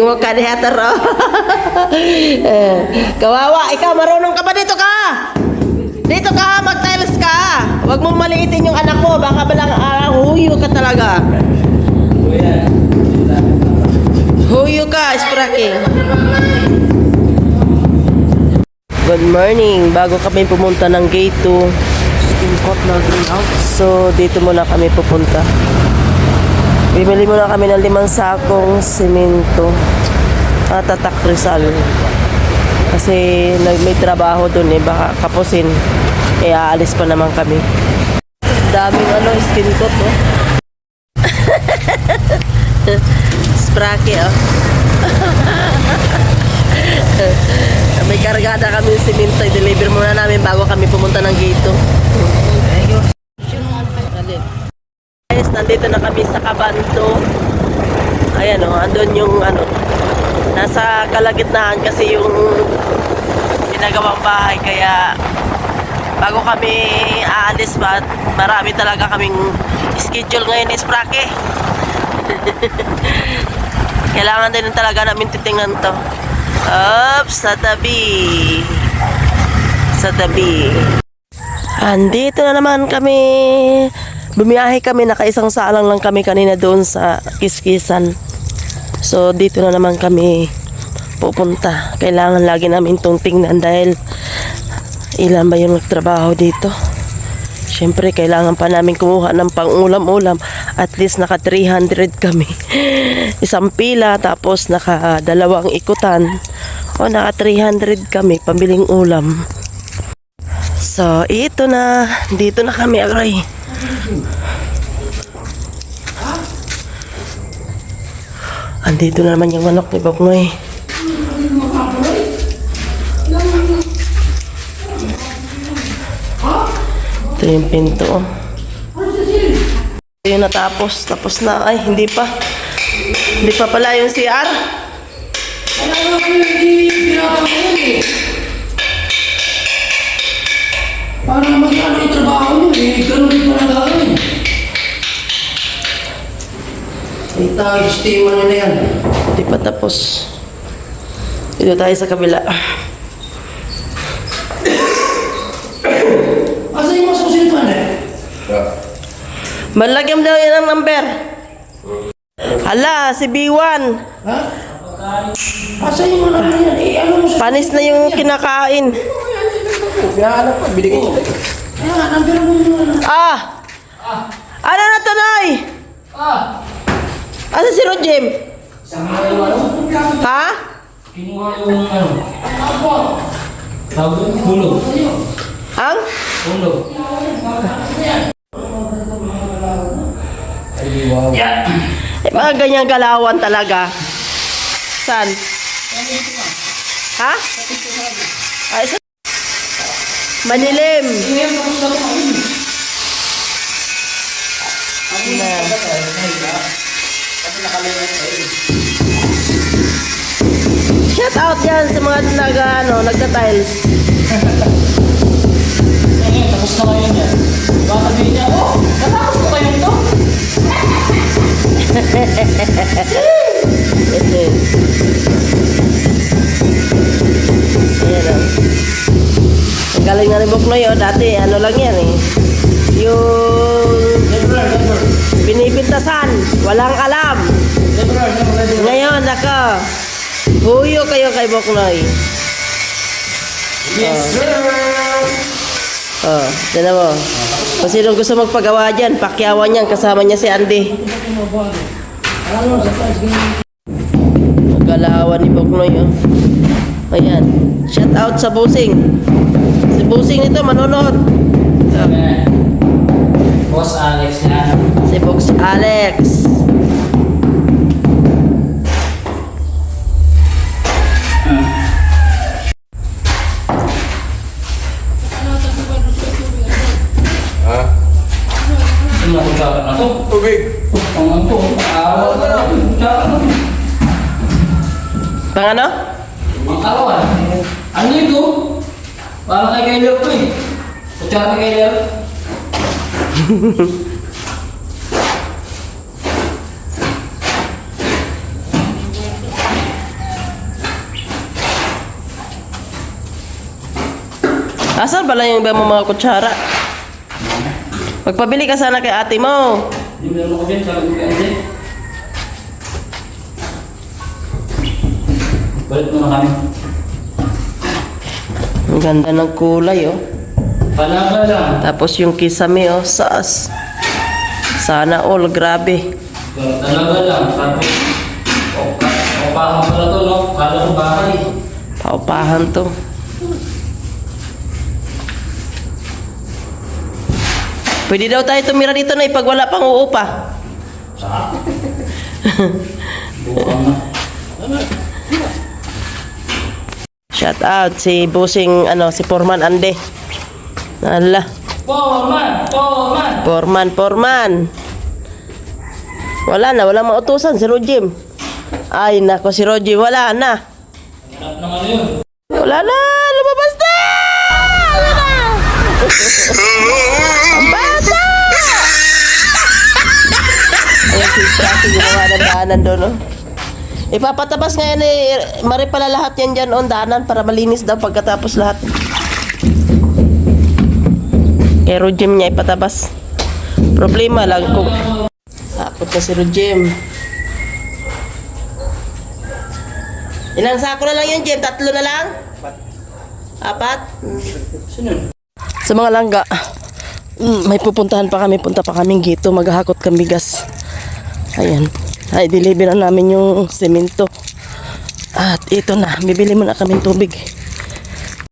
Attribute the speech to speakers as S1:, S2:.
S1: Mo ka diha taro. Eh, Kawawa, ikaw marunong ka ba dito ka? Dito ka, mag-tiles ka. Huwag mong maliitin yung anak mo. Baka balang araw, huyo ka talaga. Huyo ka, Spraking. Good morning. Bago kami pumunta ng gate 2, so dito muna kami pupunta. Bibili muna kami ng limang sakong simento. At tatak Rizal. Kasi may trabaho doon eh, baka kapusin. Kaya aalis pa naman kami. Daming ano, skin coat oh. Sprake oh. may kargada kami simento. I-deliver muna namin bago kami pumunta ng gate 2. Guys, nandito na kami sa Kabanto. Ayan o, andun yung ano, nasa kalagitnaan kasi yung ginagawang bahay kaya bago kami aalis pa marami talaga kaming schedule ngayon is Sprake. Kailangan din talaga namin titingnan to. Oops, sa tabi. Sa tabi. Andito na naman kami. Bumiyahe kami, nakaisang salang lang kami kanina doon sa Kiskisan. So, dito na naman kami pupunta. Kailangan lagi namin itong tingnan dahil ilan ba yung nagtrabaho dito. Siyempre, kailangan pa namin kumuha ng pang-ulam-ulam. At least naka 300 kami. Isang pila, tapos naka dalawang ikutan. O, naka 300 kami, pambiling ulam. So, ito na. Dito na kami, agay. Andito na naman yung manok ni Bob Noy. Ito yung pinto. yung natapos. Tapos na. Ay, hindi pa. Hindi pa pala yung CR.
S2: Para mag-ano yung trabaho mo eh, ganun din pala gagawin. Ay tayo, steamer nyo na yan.
S1: Hindi pa tapos. Dito tayo sa kabila.
S2: Asa yung masusunod eh?
S1: Malagyan daw yan ang number. Hala, si B1.
S2: Ha? Asa yung mga yan? Eh, ano mo sa...
S1: Panis na yung kinakain.
S2: Alam ko, binigay ko. Kaya nga, number mo muna.
S1: Ah! Ano na to, Nay?
S2: Ah!
S1: Asa si Rojem? Ha?
S3: Kinuha yung ano? Tawag doon? Hulog.
S1: Ang?
S3: Ay, wow.
S1: Eh, mga ganyang galawan talaga. San? Ha? Ay, sa... Manilim. Na. Shout out yan sa mga nag, ano, nagka-tiles.
S3: Ngayon, tapos na kayo niya. Baka sabihin niya, oh, natapos ko kayo. Ito.
S1: galing na ni Buknoy. Dati ano lang yan eh. Yung binibintasan. Walang alam. Ngayon, nako. Huyo kayo kay Buknoy.
S3: Yes, sir!
S1: Oh, tinan mo. Kung sino gusto magpagawa dyan, pakyawan yan. Kasama niya si Andy. Galawan ni Boknoy, oh. Ayan. Shout out sa Busing. Si Busing nito, manonood. Oh,
S3: Boss Alex yan.
S1: si Box Alex. Pang ano?
S3: Ang arawan. Ano ito? Parang kay Kyler ko eh. Kutsara kay Kyler.
S1: Asan pala yung iba mo mga kutsara? Magpabili ka sana kay ate mo.
S3: Hindi mo ko din, sabi ko kay ate. Balik mo na kami.
S1: Ang ganda ng kulay, oh.
S3: Palaga lang.
S1: Tapos yung kisame, oh, saas. Sana all, grabe.
S3: Talaga lang. Tapos, opa, opahan pala to, no? Kala ko bahay.
S1: Paupahan to. Pwede daw tayo tumira dito na pag wala pang uupa.
S3: Sa? Bukang na.
S1: Shout out si Busing, ano, si Forman Ande. Ala,
S3: Foreman! Foreman!
S1: Forman, Forman. Wala na, wala mautusan si Rojim. Ay, nako si Rojim, wala na. Wala na, lumabas na! Wala na! Ang bata! Ayun si Strati, ginawa ng daanan doon, no? Ipapatabas ngayon eh, mari pala lahat yan dyan on daanan para malinis daw pagkatapos lahat. Kay Rojim niya ipatabas. Problema lang kung... Takot na si Rojim. Ilang sako na lang yun, Jem? Tatlo na lang? Apat?
S3: Yun?
S1: Sa mga langga, mm, may pupuntahan pa kami, punta pa kaming gito, maghahakot kami bigas. Ayan, ay deliver na namin yung semento. At ito na, bibili muna kaming tubig.